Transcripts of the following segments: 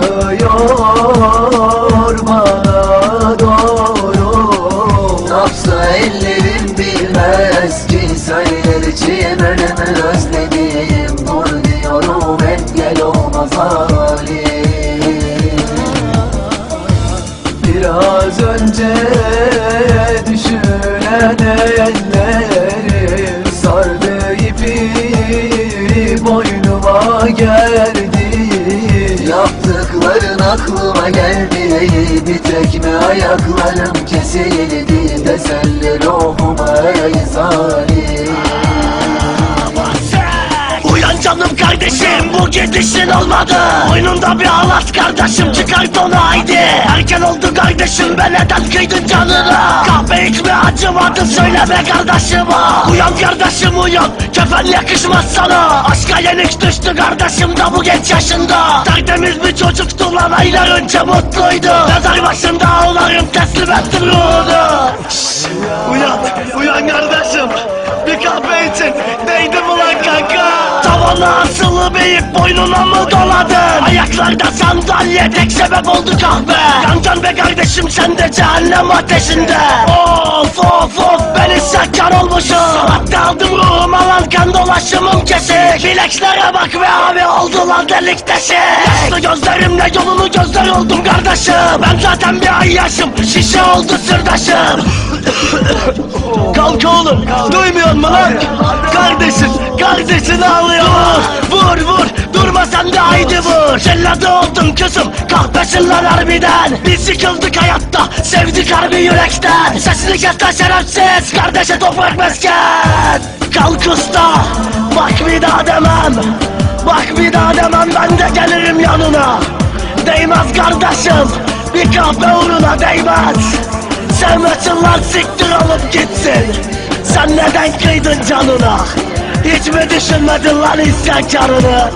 Bakıyor bana doğru. Napsa ellerim bilmez ki Söyler içim ölümü özledim Dur diyorum engel olmaz halim. Biraz önce düşünen ellerim Sardı ipi boynuma Yaptıkların aklıma geldi Bir tekme ayaklarım kesildi. Teselli ruhuma ey zalim canım kardeşim. Bu gidişin olmadı. Boynunda bir halat kardeşim. Çıkart onu haydi. Erken oldu kardeşim. Be neden kıydın canına? Kahve içme acımadı söyleme kardeşime. Uyan kardeşim uyan. Kefen yakışmaz sana. Aşka yenik düştü kardeşim de bu genç yaşında. Tertemiz bir çocuktu lan aylar önce mutluydu. Mezar başında ağlarım teslim ettim ruhunu Uyan uyan kardeşim. Bir kahve için Tavana asılı beyip boynuna mı doladın? Ayaklarda sandalye tek sebep oldu kahve. Yancan be kardeşim sen de cehennem ateşinde. Of of of ben isyankar olmuşum. Hatta aldım ruhum alan kan dolaşımım kesik. Bilekslere bak be abi oldu lan delik deşik. Yaşlı gözlerimle yolunu gözler oldum kardeşim. Ben zaten bir ay yaşım şişe oldu sırdaşım Kalk oğlum duymuyor musun lan? Kardeşin, kardeşin ağlıyor. Vur vur durma sen de haydi vur. Celladı oldum kızım kahpesin lan harbiden. Biz yıkıldık hayatta sevdik harbi yürekten. Sesini kes lan şerefsiz kardeşe toprak mesken. Kalk usta bak bir daha demem. Bak bir daha demem ben de gelirim yanına. Değmez kardeşim bir kahve uğruna değmez Sevmesin lan siktir olup gitsin. Sen neden kıydın canına? Hiç mi düşünmedin lan isyankarını?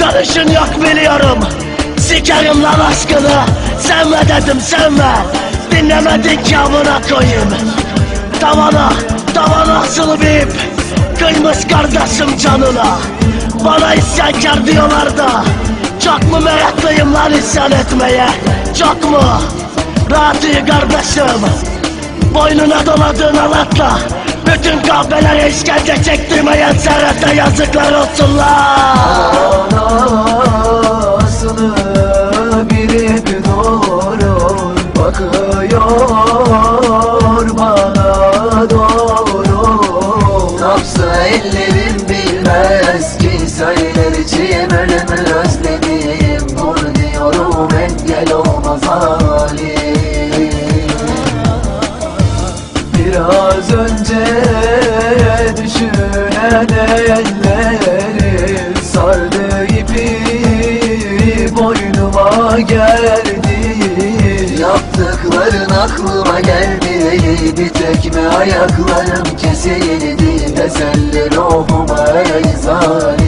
Danışın yok biliyorum. Sikerim lan aşkını. Sevme dedim sevme. Dinlemedin ki amına koyayım. Tavana, tavana asılı bir ip Kıymış kardeşim canına. Bana isyankar diyorlar da. Çok mu meraklıyım lan isyan etmeye? Çok mu? Rahat iyi kardeşim Boynuna doladığın halatla Bütün kahvelere işkence çektirmeyen serete yazıklar olsun lan Anasını bir durur Bakıyor bana doğru Napsa ellerim bilmez ki Söyler içim ölümü özledim ellerim Sardı ipi boynuma geldi. Yaptıkların aklıma geldi Bir tekme ayaklarım kesildi? Teselli ruhuma zalim